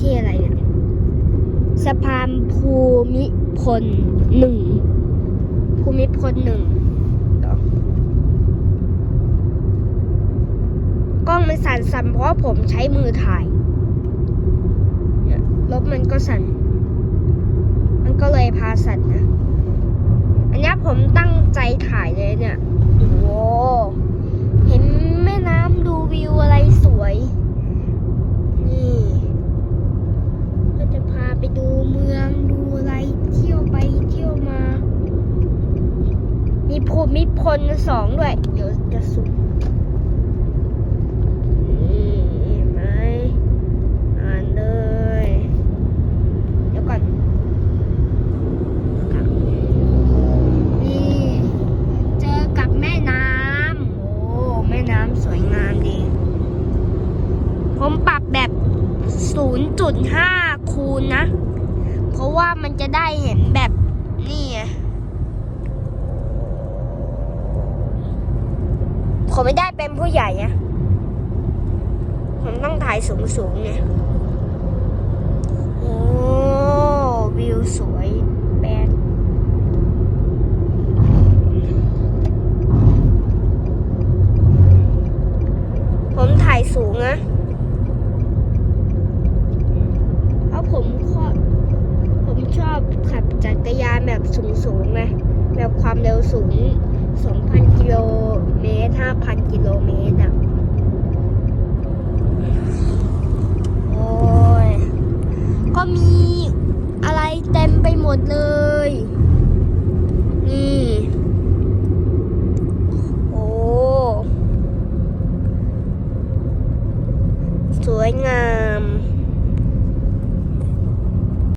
ที่อะไรเนี่ยสะพานภูมิพลหนึ่งภูมิพลหนึ่งกล้องมันสั่นสั่นเพราะผมใช้มือถ่ายลบมันก็สั่น มันก็เลยพาสั่นนะ อันนี้ผมตั้งใจถ่าย งดูอะไรเที่ยวไปเที่ยวมา มีภูมิพลสองด้วย เดี๋ยวจะสุดนี่เห็นไหมอ่านเลยเดี๋ยวก่อนเจอกับแม่น้ำโอ้แม่น้ำสวยงามดีผมปรับแบบ0.5คูณนะ ราะว่ามันจะได้เห็นแบบนี่ไงผมไม่ได้เป็นผู้ใหญ่อะผมต้องถ่ายสูงๆเนี่ยโอ้วิวสวยแปดผมถ่ายสูงนะ เพราะผมชอบผมชอบ ขับจักรยานแบบสูงๆไงแบบความเร็วสูง 2,000 กิโลเมตร 5,000 กิโลเมตรอะโอ้ย ก็มีอะไรเต็มไปหมดเลย นี่โอ้สวยงาม